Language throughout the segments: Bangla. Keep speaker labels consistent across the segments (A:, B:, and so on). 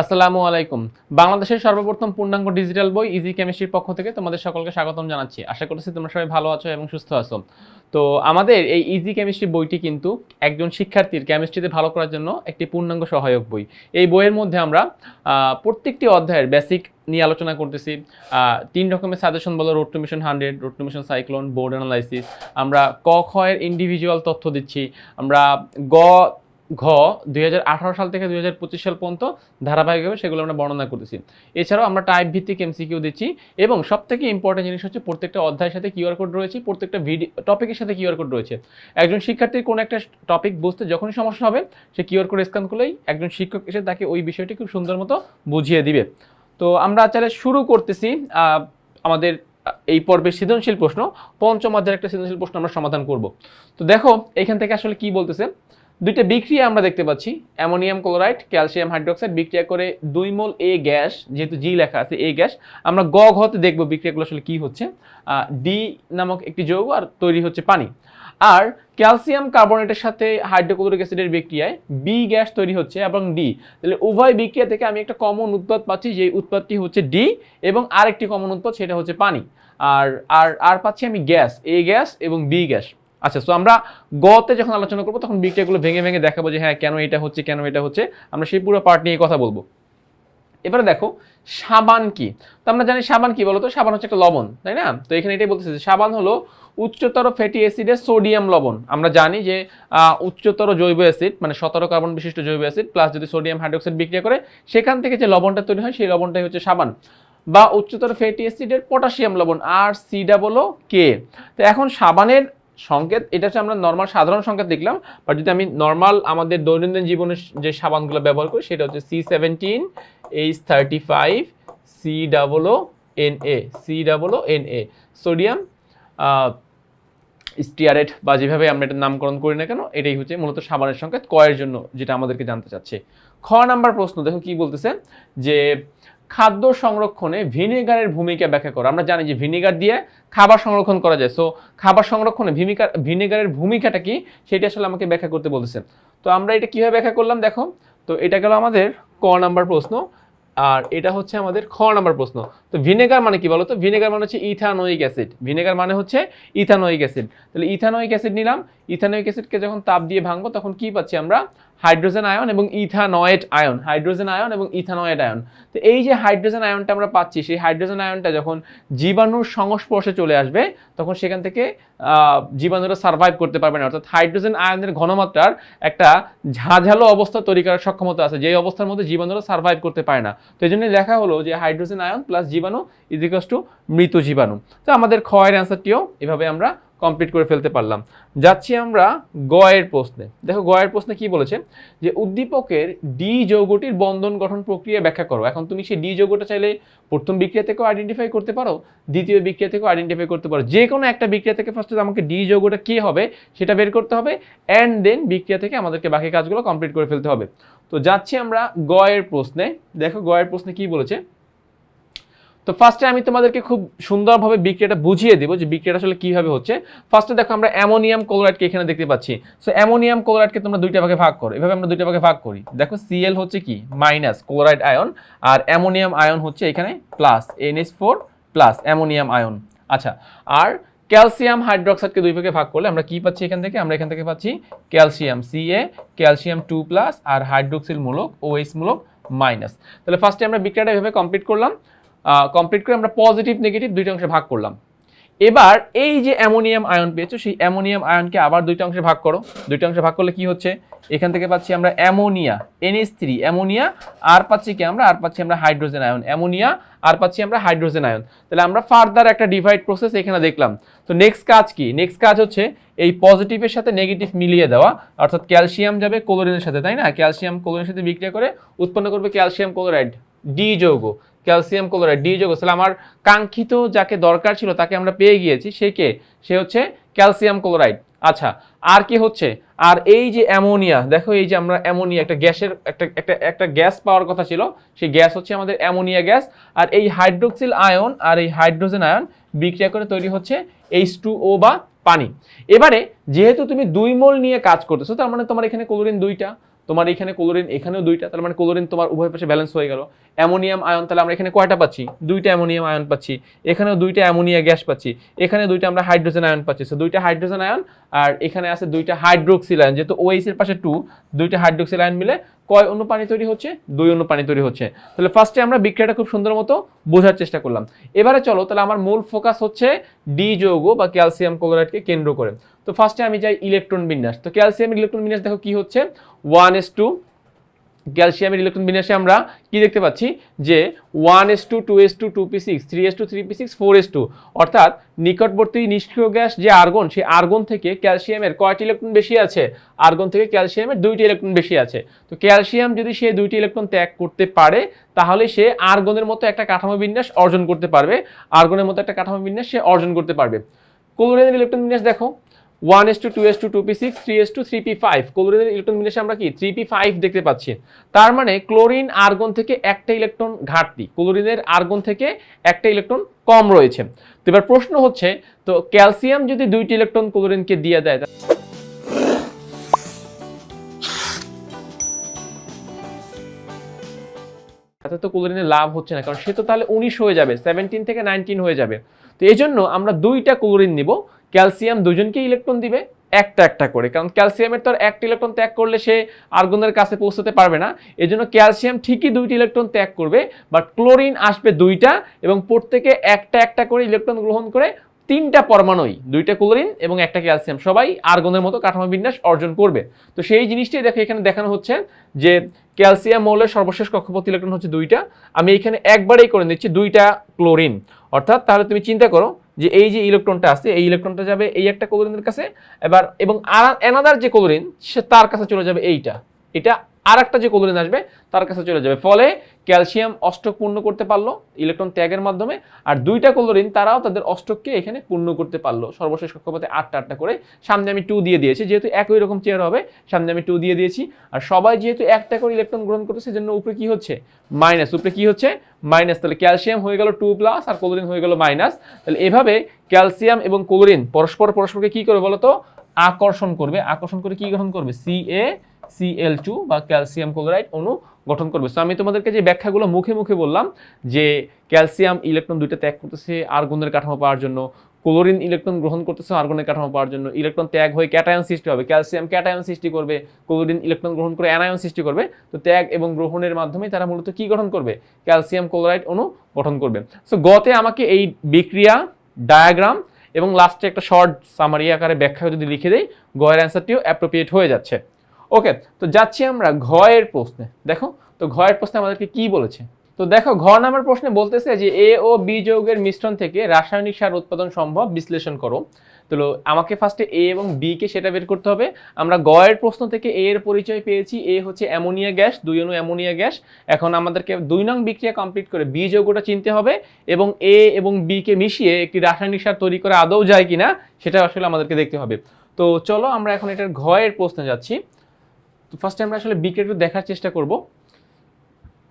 A: আসসালামু আলাইকুম। বাংলাদেশের সর্বপ্রথম পূর্ণাঙ্গ ডিজিটাল বই ইজি কেমিস্ট্রির পক্ষ থেকে তোমাদের সকলকে স্বাগতম জানাচ্ছি। আশা করছি তোমরা সবাই ভালো আছো এবং সুস্থ আছো। তো আমাদের এই ইজি কেমিস্ট্রি বইটি কিন্তু একজন শিক্ষার্থীর কেমিস্ট্রিতে ভালো করার জন্য একটি পূর্ণাঙ্গ সহায়ক বই। এই বইয়ের মধ্যে আমরা প্রত্যেকটি অধ্যায়ের বেসিক নিয়ে আলোচনা করতেছি। তিন রকমের সাজেশন বলো road to mission hundred road to mission cyclone board analysis আমরা ক খ এর ইন্ডিভিজুয়াল তথ্য দিচ্ছি, আমরা গ ঘ, দুই হাজার আঠারো সাল থেকে দু হাজার পঁচিশ সাল পর্যন্ত ধারাবাহিকভাবে সেগুলো আমরা বর্ণনা করতেছি। এছাড়াও আমরা টাইপ ভিত্তিক এমসিকিউ দিচ্ছি এবং সব থেকে ইম্পর্টেন্ট জিনিস হচ্ছে প্রত্যেকটা অধ্যায়ের সাথে কিউআর কোড রয়েছে, প্রত্যেকটা ভিডিও টপিকের সাথে কিউআর কোড রয়েছে। একজন শিক্ষার্থীর কোনো একটা টপিক বুঝতে যখনই সমস্যা হবে, সে কিউআর কোড স্ক্যান করলেই একজন শিক্ষক এসে তাকে ওই বিষয়টি খুব সুন্দর মতো বুঝিয়ে দিবে। তো আমরা তাহলে শুরু করতেছি আমাদের এই পর্বের সৃজনশীল প্রশ্ন। পঞ্চম অধ্যায়ের একটা সৃজনশীল প্রশ্ন আমরা সমাধান করব। তো দেখো, এখান থেকে আসলে কি বলতেছে? দুইটা বিক্রিয়া আমরা দেখতে পাচ্ছি, অ্যামোনিয়াম ক্লোরাইড, ক্যালসিয়াম হাইড্রোক্সাইড বিক্রিয়া করে দুই মোল এ গ্যাস, যেহেতু জি লেখা আছে এ গ্যাস, আমরা গ ঘতে দেখব বিক্রিয়াগুলো আসলে কি হচ্ছে। ডি নামক একটি যৌগ আর তৈরি হচ্ছে পানি। আর ক্যালসিয়াম কার্বনেটের সাথে হাইড্রোক্লোরিক অ্যাসিডের বিক্রিয়ায় বি গ্যাস তৈরি হচ্ছে এবং ডি তাহলে উভয় বিক্রিয়া থেকে আমি একটা কমন উৎপাদ পাচ্ছি যে উৎপাদটি হচ্ছে ডি এবং আরেকটি কমন উৎপাদ সেটা হচ্ছে পানি। আর আর আর পাচ্ছি আমি গ্যাস এ গ্যাস এবং বি গ্যাস। আচ্ছা সো আমরা গতে যখন আলোচনা করব, তখন বিক্রিয়াগুলো ভেঙে ভেঙে দেখাবো যে হ্যাঁ কেন এটা হচ্ছে, কেন এটা হচ্ছে। আমরা সেই পুরো পার্ট নিয়ে কথা বলব। এবারে দেখো, সাবান কি? তো আমরা জানি সাবান কি বলতো? সাবান হচ্ছে একটা লবণ, তাই না? তো এখানে এটাই বলতেছে সাবান হলো উচ্চতর ফ্যাটি অ্যাসিডের সোডিয়াম লবণ। আমরা জানি যে উচ্চতর জৈব অ্যাসিড মানে সতেরো কার্বন বিশিষ্ট জৈব অ্যাসিড প্লাস যদি সোডিয়াম হাইড্রোক্সাইড বিক্রিয়া করে, সেখান থেকে যে লবণটা তৈরি হয়, সেই লবণটাই হচ্ছে সাবান। বা উচ্চতর ফ্যাটি অ্যাসিডের পটাশিয়াম লবণ আর সি ডাবল কে তো এখন সাবানের সংকেত, এটা হচ্ছে আমরা নর্মাল সাধারণ সংকেত দেখলাম বাট যদি আমি নর্মাল আমাদের দৈনন্দিন জীবনে যে সাবানগুলো ব্যবহার করি, সেটা হচ্ছে C seventeen H thirty five C double N A C double N A sodium stearate বা যেভাবে আমরা এটা নামকরণ করি না কেন, এটাই হচ্ছে মূলত সাবানের সংকেত কয়ের জন্য যেটা আমাদেরকে জানতে চাচ্ছে। খ নাম্বার প্রশ্ন, দেখো কি বলতেছে? যে খাদ্য সংরক্ষণে ভিনেগারের ভূমিকা ব্যাখ্যা করো। আমরা জানি যে ভিনেগার দিয়ে খাবার সংরক্ষণ করা যায়। সো খাবার সংরক্ষণে ভিনিগার ভিনেগারের ভূমিকাটা কি? সেটা আসলে আমাকে ব্যাখ্যা করতে বলতেছে। তো আমরা এটা কীভাবে ব্যাখ্যা করলাম দেখো? তো এটা গেল আমাদের ক নাম্বার প্রশ্ন। আর এটা হচ্ছে আমাদের খ নাম্বার প্রশ্ন। তো ভিনেগার মানে কি বলতো? ভিনেগার মানে হচ্ছে ইথানোয়িক অ্যাসিড। ভিনেগার মানে হচ্ছে ইথানোয়িক অ্যাসিড। তাহলে ইথানোয়িক অ্যাসিড নিলাম। ইথানোয়িক অ্যাসিডকে যখন তাপ দিয়ে ভাঙবো, তখন কি পাচ্ছি আমরা? হাইড্রোজেন আয়ন এবং ইথানয়েড আয়ন, হাইড্রোজেন আয়ন এবং ইথানয়েড আয়ন। তো এই যে হাইড্রোজেন আয়নটা আমরা পাচ্ছি, সেই হাইড্রোজেন আয়নটা যখন জীবাণুর সংস্পর্শে চলে আসবে, তখন সেখান থেকে জীবাণুরা সার্ভাইভ করতে পারবে না। অর্থাৎ হাইড্রোজেন আয়নের ঘনমাত্রার একটা ঝাঁঝালো অবস্থা তৈরি করার সক্ষমতা আছে, যেই অবস্থার মধ্যে জীবাণুরা সার্ভাইভ করতে পারে না। তো এই জন্য লেখা হলো যে হাইড্রোজেন আয়ন প্লাস জীবাণু ইজিকাস টু মৃত জীবাণু। তো আমাদের ক্ষয়ের অ্যান্সারটিও এভাবে আমরা কমপ্লিট করে ফেলতে পারলাম। যাচ্ছি আমরা গয়ের প্রশ্নে। দেখো গয়ের প্রশ্নে কি বলেছে? যে উদ্দীপকের ডি যৌগটির বন্ধন গঠন প্রক্রিয়া ব্যাখ্যা করো। এখন তুমি সেই ডি যৌগটা চাইলে প্রথম বিক্রিয়া থেকেও আইডেন্টিফাই করতে পারো, দ্বিতীয় বিক্রিয়া থেকেও আইডেন্টিফাই করতে পারো। যে কোনো একটা বিক্রিয়া থেকে ফার্স্টে আমাকে ডি যৌগটা কী হবে, সেটা বের করতে হবে অ্যান্ড দেন বিক্রিয়া থেকে আমাদেরকে বাকি কাজগুলো কমপ্লিট করে ফেলতে হবে। তো যাচ্ছি আমরা গয়ের প্রশ্নে। দেখো গয়ের প্রশ্নে কি বলেছে? তো ফার্স্টে আমি তোমাদেরকে খুব সুন্দরভাবে বিক্রিয়াটা বুঝিয়ে দেবো যে বিক্রিয়াটা আসলে কীভাবে হচ্ছে। ফার্স্টে দেখো আমরা অ্যামোনিয়াম ক্লোরাইডকে এখানে দেখতে পাচ্ছি। সো অ্যামোনিয়াম ক্লোরাইডকে তোমরা দুইটা ভাগে ভাগ করো। এভাবে আমরা দুইটা ভাগে ভাগ করি। দেখো সিএল হচ্ছে কি? মাইনাস ক্লোরাইড আয়ন আর অ্যামোনিয়াম আয়ন হচ্ছে এখানে plus NH four plus ammonium ion আচ্ছা আর ক্যালসিয়াম হাইড্রোক্সাইডকে দুই ভাগে ভাগ করলে আমরা কি পাচ্ছি এখান থেকে? আমরা এখান থেকে পাচ্ছি calcium CA calcium two plus আর হাইড্রোক্সিল মূলক ওএইচ মূলক মাইনাস তাহলে ফার্স্টে আমরা বিক্রিয়াটা এভাবে কমপ্লিট করলাম। কমপ্লিট করে আমরা পজিটিভ নেগেটিভ দুইটা অংশে ভাগ করলাম। এবার এই যে অ্যামোনিয়াম আয়ন পেয়েছ, সেই অ্যামোনিয়াম আয়নকে আবার দুইটা অংশে ভাগ করো। দুইটা অংশে ভাগ করলে কি হচ্ছে? এখান থেকে পাচ্ছি আমরা অ্যামোনিয়া এনএস থ্রি অ্যামোনিয়া, আর পাচ্ছি কি আমরা? আর পাচ্ছি আমরা হাইড্রোজেন আয়ন। অ্যামোনিয়া, আর পাচ্ছি আমরা হাইড্রোজেন আয়ন। তাহলে আমরা ফার্দার একটা ডিভাইড প্রসেস এখানে দেখলাম। তো নেক্সট কাজ কি? নেক্সট কাজ হচ্ছে এই পজিটিভের সাথে নেগেটিভ মিলিয়ে দেওয়া। অর্থাৎ ক্যালসিয়াম যাবে ক্লোরিনের সাথে, তাই না? ক্যালসিয়াম ক্লোরিনের সাথে বিক্রিয়া করে উৎপন্ন করবে ক্যালসিয়াম ক্লোরাইড ডি যৌগ। ক্যালসিয়াম, ক্লোরাইড, ডি যৌগ তাহলে আমার কাঙ্ক্ষিত যাকে দরকার ছিল তাকে আমরা পেয়ে গিয়েছি, সে কে? সে হচ্ছে ক্যালসিয়াম, ক্লোরাইড। আচ্ছা আর কি হচ্ছে? আর এই যে অ্যামোনিয়া, দেখো এই যে আমরা অ্যামোনিয়া, একটা গ্যাসের, একটা একটা একটা গ্যাস পাওয়ার কথা ছিল, সেই গ্যাস হচ্ছে আমাদের অ্যামোনিয়া গ্যাস, আর এই হাইড্রোক্সিল আয়ন আর এই হাইড্রোজেন আয়ন বিক্রিয়া করে তৈরি হচ্ছে এইচ টু ও বা পানি। এবারে যেহেতু তুমি দুই মোল নিয়ে কাজ করতেছো, তার মানে তোমার এখানে ক্লোরিন দুইটা তোমার এখানে ক্লোরিন এখানেও দুইটা, তার মানে ক্লোরিন তোমার উভয় পাশে ব্যালেন্স হয়ে গেল। অ্যামোনিয়াম আয়ন, তাহলে আমরা এখানে কয়টা পাচ্ছি? দুইটা অ্যামোনিয়াম আয়ন পাচ্ছি। এখানেও দুইটা অ্যামোনিয়া গ্যাস পাচ্ছি। এখানে দুইটা আমরা হাইড্রোজেন আয়ন পাচ্ছি। সো দুইটা হাইড্রোজেন আয়ন, আর এখানে আছে দুইটা হাইড্রোক্সিল আয়ন, যেহেতু ওএইচ এর পাশে টু দুইটা হাইড্রোক্সিল আয়ন মিলে কয় অনুপ্রাণী তৈরি হচ্ছে? দুই অন্য তৈরি হচ্ছে। তাহলে ফার্স্টে আমরা বিক্রিয়াটা খুব সুন্দর মতো বোঝার চেষ্টা করলাম। এবারে চলো, তাহলে আমার মূল ফোকাস হচ্ছে ডি যৌগ বা ক্যালসিয়াম ক্লোরাইডকে কেন্দ্র করে। তো ফার্স্টে আমি যাই ইলেকট্রন বিন্যাস। তো ক্যালসিয়াম ইলেকট্রন বিন্যাস দেখো কি হচ্ছে? ওয়ান এস টু ক্যালসিয়ামের ইলেকট্রন বিন্যাসে আমরা কি দেখতে পাচ্ছি? যে one S two two S two two P six, three S two, three P six, four S two. অর্থাৎ নিকটবর্তী নিষ্ক্রিয় গ্যাস যে আর্গন, সেই আর্গন থেকে ক্যালসিয়ামের কয়টি ইলেকট্রন বেশি আছে? আর্গন থেকে ক্যালসিয়ামের দুইটি ইলেকট্রন বেশি আছে। তো ক্যালসিয়াম যদি সে দুইটি ইলেকট্রন ত্যাগ করতে পারে, তাহলে সে আর্গনের মতো একটা কাঠামো বিন্যাস অর্জন করতে পারবে। আর্গনের মতো একটা কাঠামো বিন্যাস সে অর্জন করতে পারবে। ক্লোরিনের ইলেকট্রন বিন্যাস দেখো। One S two two S two two P six three S two three P five ক্লোরিনের electron বিন্যাসে আমরা কি? থ্রি পি ফাইভ দেখতে পাচ্ছি। তার মানে ক্লোরিন আর্গন থেকে একটা ইলেকট্রন ঘাটতি। ক্লোরিনের আর্গন থেকে একটা ইলেকট্রন কম রয়েছে। তো এবার প্রশ্ন হচ্ছে, তো ক্যালসিয়াম যদি দুইটি ইলেকট্রন ক্লোরিনকে দিয়ে দেয় তাতে তো ক্লোরিনের লাভ হচ্ছে না, কারণ সে তো তাহলে উনিশ হয়ে যাবে সেভেন্টিন থেকে নাইনটিন হয়ে যাবে। তো এই জন্য আমরা দুইটা ক্লোরিন নিব ক্যালসিয়াম দুজনকে ইলেকট্রন দিবে, একটা একটা করে। কারণ ক্যালসিয়ামের তো আর একটা ইলেকট্রন ত্যাগ করলে সে আর্গনের কাছে পৌঁছতে পারবে না। এই জন্য ক্যালসিয়াম ঠিকই দুইটি ইলেকট্রন ত্যাগ করবে বাট ক্লোরিন আসবে দুইটা এবং প্রত্যেকে একটা একটা করে ইলেকট্রন গ্রহণ করে তিনটা পরমাণুই, দুইটা ক্লোরিন এবং একটা ক্যালসিয়াম। সবাই আর্গনের মতো কাঠামো বিন্যাস অর্জন করবে। তো সেই জিনিসটাই দেখো এখানে দেখানো হচ্ছে যে ক্যালসিয়াম মৌলের সর্বশেষ কক্ষপথ ইলেকট্রন হচ্ছে দুইটা। আমি এখানে একবারেই করে নিচ্ছি দুইটা ক্লোরিন। অর্থাৎ তাহলে তুমি চিন্তা করো যে এই যে ইলেকট্রনটা আছে, এই ইলেকট্রনটা যাবে এই একটা ক্লোরিনের কাছে, এবার এবং আর অ্যানাদার যে ক্লোরিন সে তার কাছে চলে যাবে এইটা। এটা আর একটা যে কোলোরিন আসবে, তার কাছে চলে যাবে। ফলে ক্যালসিয়াম অষ্টক পূর্ণ করতে পারল ইলেকট্রন ত্যাগের মাধ্যমে, আর দুইটা কোলোরিন তারাও তাদের অষ্টককে এখানে পূর্ণ করতে পারল। সর্বশেষ কক্ষপথে আটটা আটটা করে। সামনে আমি টু দিয়ে দিয়েছি, যেহেতু একই রকম চেয়ার হবে, সামনে আমি টু দিয়ে দিয়েছি। আর সবাই যেহেতু একটা করে ইলেকট্রন গ্রহণ করতেছে সেজন্য উপরে কি হচ্ছে? মাইনাস উপরে কি হচ্ছে? মাইনাস তাহলে ক্যালসিয়াম হয়ে গেল টু প্লাস আর কোলোরিন হয়ে গেল মাইনাস তাহলে এভাবে ক্যালসিয়াম এবং কোলোরিন পরস্পর পরস্পরকে কি করবে বলতো? আকর্ষণ করবে। আকর্ষণ করে কি গঠন করবে? সি এ সিএল টু বা ক্যালসিয়াম ক্লোরাইড অণু গঠন করবে। সো আমি তোমাদেরকে যে ব্যাখ্যাগুলো মুখে মুখে বললাম, যে ক্যালসিয়াম ইলেকট্রন দুইটা ত্যাগ করতেছে আর্গনের কাঠামো পাওয়ার জন্য ক্লোরিন ইলেকট্রন গ্রহণ করতেছে আর্গনের কাঠামো পাওয়ার জন্য ইলেকট্রন ত্যাগ হয়ে ক্যাটায়ন সৃষ্টি হবে। ক্যালসিয়াম ক্যাটায়ন সৃষ্টি করবে ক্লোরিন ইলেকট্রন গ্রহণ করে অ্যানায়ন সৃষ্টি করবে। তো ত্যাগ এবং গ্রহণের মাধ্যমে তারা মূলত কি গঠন করবে? ক্যালসিয়াম ক্লোরাইড অণু গঠন করবে। সো গতে আমাকে এই বিক্রিয়া ডায়াগ্রাম এবং লাস্টে একটা শর্ট সামারি আকারে ব্যাখ্যা যদি লিখে দেই, গয়ের অ্যান্সারটিও অ্যাপ্রোপ্রিয়েট হয়ে যাচ্ছে। ওকে তো যাচ্ছি আমরা ঘয়ের প্রশ্নে। দেখো, তো ঘয়ের প্রশ্নে আমাদেরকে কি বলেছে? তো দেখো, ঘ নামের প্রশ্নে বলতেছে যে এ ও বি যৌগের মিশ্রণ থেকে রাসায়নিক সার উৎপাদন সম্ভব, বিশ্লেষণ করো। তো আমাকে ফার্স্টে এ এবং বি কে সেটা বের করতে হবে। আমরা গয়ের প্রশ্ন থেকে এ এর পরিচয় পেয়েছি। এ হচ্ছে অ্যামোনিয়া গ্যাস, দুই অণু অ্যামোনিয়া গ্যাস। এখন আমাদেরকে দুই নং বিক্রিয়া কমপ্লিট করে বি যৌগটা চিনতে হবে এবং এ এবং বি কে মিশিয়ে একটি রাসায়নিক সার তৈরি করে আদৌ যায় কিনা সেটা আসলে আমাদেরকে দেখতে হবে। তো চলো আমরা এখন এটার ঘয়ের প্রশ্নে যাচ্ছি। তো ফার্স্টে আমরা আসলে বিকে একটু দেখার চেষ্টা করব।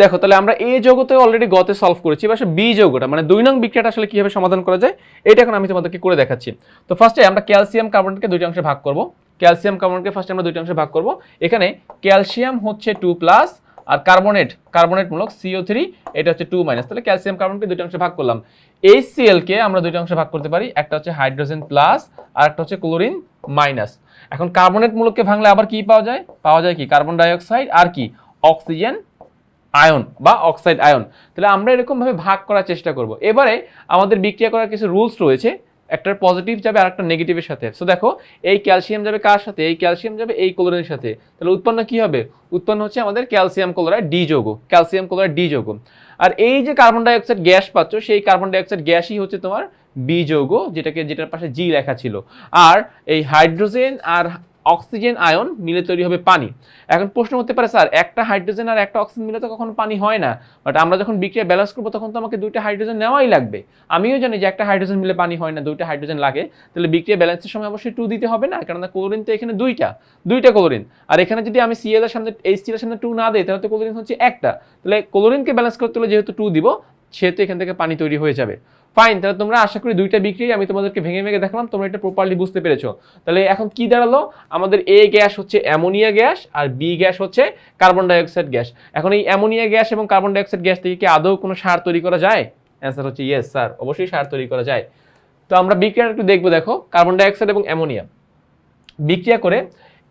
A: দেখো, তাহলে আমরা এ যৌগতে অলরেডি গতে সলভ করেছি, এবার বি যৌগটা মানে দুই নং বিক্রিয়াটা আসলে কীভাবে সমাধান করা যায়, এটা এখন আমি তোমাদেরকে করে দেখাচ্ছি। তো ফার্স্টে আমরা ক্যালসিয়াম কার্বনেটকে দুইটা অংশে ভাগ করব। ক্যালসিয়াম কার্বনকে ফার্স্টে আমরা দুইটা অংশে ভাগ করব। এখানে ক্যালসিয়াম হচ্ছে টু প্লাস আর কার্বনেট কার্বনেট মূলক সিও থ্রি এটা হচ্ছে টু মাইনাস তাহলে ক্যালসিয়াম কার্বনকে দুইটা অংশে ভাগ করলাম। HCl কে আমরা দুইটা অংশে ভাগ করতে পারি, একটা হচ্ছে হাইড্রোজেন প্লাস আর একটা হচ্ছে ক্লোরিন মাইনাস এখন কার্বনেট মূলককে ভাঙলে আবার কি পাওয়া যায়? পাওয়া যায় কি? কার্বন ডাইঅক্সাইড আর কি? অক্সিজেন আয়ন বা অক্সাইড আয়ন। তাহলে আমরা এরকমভাবে ভাগ করার চেষ্টা করব। এবারে আমাদের বিক্রিয়া করার কিছু রুলস রয়েছে, একটা পজিটিভ যাবে আর একটা নেগেটিভের সাথে। সো দেখো, এই ক্যালসিয়াম যাবে কার সাথে? এই ক্যালসিয়াম যাবে এই ক্লোরিনের সাথে। তাহলে উৎপন্ন কি হবে? উৎপন্ন হচ্ছে আমাদের ক্যালসিয়াম ক্লোরাইড ডি যৌগ, ক্যালসিয়াম ক্লোরাইড ডি যৌগ। আর এই যে কার্বন ডাইঅক্সাইড গ্যাস পাচ্ছ, সেই কার্বন ডাইঅক্সাইড গ্যাসই হচ্ছে তোমার বি যৌগ, যেটাকে, যেটার পাশে জি লেখা ছিল। আর এই হাইড্রোজেন আর অক্সিজেন আয়ন মিলে তৈরি হবে পানি। এখন প্রশ্ন হতে পারে, স্যার, একটা হাইড্রোজেন আর একটা অক্সিজেন মিলে তো কখনো পানি হয় না। বাট আমরা যখন বিক্রিয়া ব্যালেন্স করব, তখন তো আমাকে দুইটা হাইড্রোজেন নেওয়াই লাগবে। আমিও জানি যে একটা হাইড্রোজেন মিলে পানি হয় না, দুইটা হাইড্রোজেন লাগে। তাহলে বিক্রিয়া ব্যালেন্সের সময় অবশ্যই টু দিতে হবে না, কেননা ক্লোরিন তো এখানে দুইটা দুইটা ক্লোরিন আর এখানে যদি আমি সিএল এর সামনে এইচ এর সামনে টু না দিই, তাহলে তো ক্লোরিন হচ্ছে একটা। তাহলে ক্লোরিনকে ব্যালেন্স করতে হলে যেহেতু টু দিব সেহেতু এখান থেকে পানি তৈরি হয়ে যাবে। ফাইন তাহলে তোমরা আশা করি দুইটা বিক্রি আমি তোমাদেরকে ভেঙে ভেঙে দেখলাম, তোমরা এটা প্রপারলি বুঝতে পেরেছ। তাহলে এখন কি দাঁড়াল? আমাদের এ গ্যাস হচ্ছে অ্যামোনিয়া গ্যাস আর বি গ্যাস হচ্ছে কার্বন ডাইঅক্সাইড গ্যাস। এখন এই অ্যামোনিয়া গ্যাস এবং কার্বন ডাইঅক্সাইড গ্যাস থেকে কি আদৌ কোনো সার তৈরি করা যায়? অ্যান্সার হচ্ছে ইয়েস স্যার অবশ্যই সার তৈরি করা যায়। তো আমরা বিক্রিয়া একটু দেখব, দেখো কার্বন ডাইঅক্সাইড এবং অ্যামোনিয়া। বিক্রিয়া করে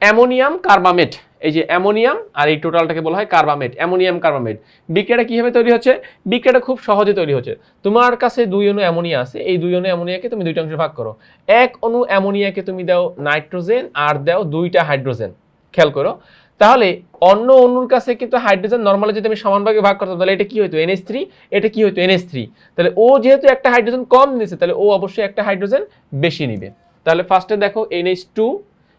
A: অ্যামোনিয়াম কার্বামেট। এই যে অ্যামোনিয়াম, আর এই টোটালটাকে বলা হয় কার্বামেট। Ammonium carbamate. বিক্রিয়াটা কীভাবে তৈরি হচ্ছে? বিক্রিয়াটা খুব সহজে তৈরি হচ্ছে। তোমার কাছে দুই অণু অ্যামোনিয়া আছে, এই দুই অণু অ্যামোনিয়াকে তুমি দুইটা অংশে ভাগ করো। এক অণু অ্যামোনিয়াকে তুমি দাও নাইট্রোজেন, আর দাও দুইটা হাইড্রোজেন। খেয়াল করো। তাহলে অন্য অণুর কাছে কিন্তু হাইড্রোজেন নর্মালি যদি আমি সমানভাগে ভাগ করতাম, তাহলে এটা কি হতো এনএস থ্রি এটা কি হতো এনএস থ্রি তাহলে ও যেহেতু একটা হাইড্রোজেন কম নিছে তাহলে ও অবশ্যই একটা হাইড্রোজেন বেশি নিবে। তাহলে ফার্স্টে দেখো এনএস টু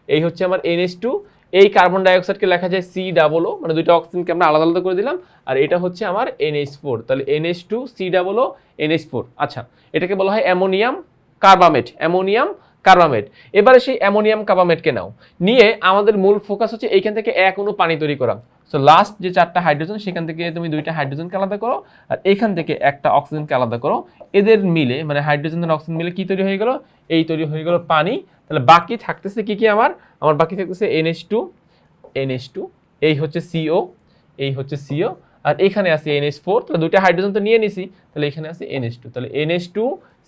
A: এই হচ্ছে আমার এনএস টু এই কার্বন ডাইঅক্সাইডকে লেখা যায় সি ডাবল ও মানে দুইটা অক্সিজেনকে আমরা আলাদা আলাদা করে দিলাম। আর এটা হচ্ছে আমার এনএস ফোর তাহলে NS two C double O NS four আচ্ছা এটাকে বলা হয় অ্যামোনিয়াম কার্বামেট অ্যামোনিয়াম কার্বামেট। এবারে সেই অ্যামোনিয়াম কার্বামেটকে নাও। নিয়ে আমাদের মূল ফোকাস হচ্ছে এইখান থেকে এক অণু পানি তৈরি করা। সো লাস্ট যে চারটা হাইড্রোজেন সেখান থেকে তুমি দুইটা হাইড্রোজেনকে আলাদা করো, আর এখান থেকে একটা অক্সিজেনকে আলাদা করো। এদের মিলে মানে হাইড্রোজেন অক্সিজেন মিলে কি তৈরি হয়ে গেল? এই তৈরি হয়ে গেল পানি। তাহলে বাকি থাকতেছে কি কি আমার? আমার বাকি থাকতেছে এনএস টু এনএস টু এই হচ্ছে সিও এই হচ্ছে সিও আর এখানে আছে এনএস ফোর তাহলে দুইটা হাইড্রোজেন তো নিয়ে নিছি, তাহলে এখানে আছে এনএস টু তাহলে NS two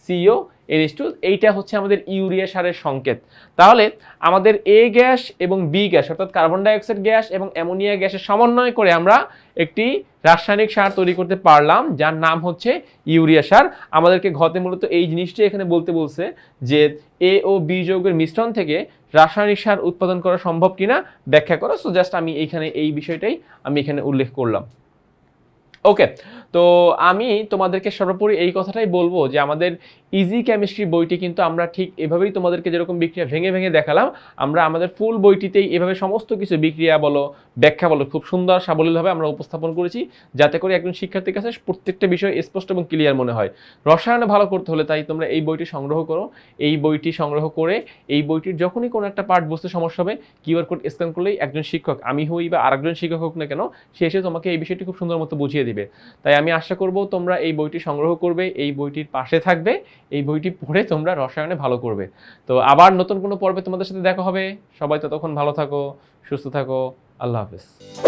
A: CO NS two এইটা হচ্ছে আমাদের ইউরিয়া সারের সংকেত। তাহলে আমাদের এ গ্যাস এবং বি গ্যাস, অর্থাৎ কার্বন ডাইঅক্সাইড গ্যাস এবং অ্যামোনিয়া গ্যাসের সমন্বয় করে আমরা একটি রাসায়নিক সার তৈরি করতে পারলাম, যার নাম হচ্ছে ইউরিয়া সার। আমাদেরকে ঘতে মূলত এই জিনিসটি এখানে বলতে বলছে যে এ ও বি যৌগের মিশ্রণ থেকে রাসায়নিক সার উৎপাদন করা সম্ভব কিনা ব্যাখ্যা করো। সো জাস্ট আমি এইখানে এই বিষয়টাই আমি এখানে উল্লেখ করলাম। ওকে তো আমি তোমাদেরকে সর্বোপরি এই কথাটাই বলব যে আমাদের ইজি কেমিস্ট্রি বইটি কিন্তু আমরা ঠিক এভাবেই তোমাদেরকে যেরকম বিক্রিয়া ভেঙে ভেঙে দেখালাম, আমরা আমাদের ফুল বইটিতেই এভাবে সমস্ত কিছু বিক্রিয়া বলো, ব্যাখ্যা বলো খুব সুন্দর সাবলীলভাবে আমরা উপস্থাপন করেছি যাতে করে একজন শিক্ষার্থীর কাছে প্রত্যেকটা বিষয় স্পষ্ট এবং ক্লিয়ার মনে হয়। রসায়নে ভালো করতে হলে তাই তোমরা এই বইটি সংগ্রহ করো, এই বইটি সংগ্রহ করে এই বইটির যখনই কোনো একটা পার্ট বুঝতে সমস্যা হবে কিউআর কোড স্ক্যান করলেই একজন শিক্ষক, আমি হই বা আরেকজন শিক্ষক হোক না কেন, সে এসে তোমাকে এই বিষয়টি খুব সুন্দর মতো বুঝিয়ে দিবে। তাই আমি আশা করব তোমরা এই বইটি সংগ্রহ করবে, এই বইটির পাশে থাকবে, এই বইটি পড়ে তোমরা রসায়নে ভালো করবে। তো আবার নতুন কোনো পর্বে তোমাদের সাথে দেখা হবে। সবাই ততক্ষণ ভালো থাকো, সুস্থ থাকো, আল্লাহ হাফিজ।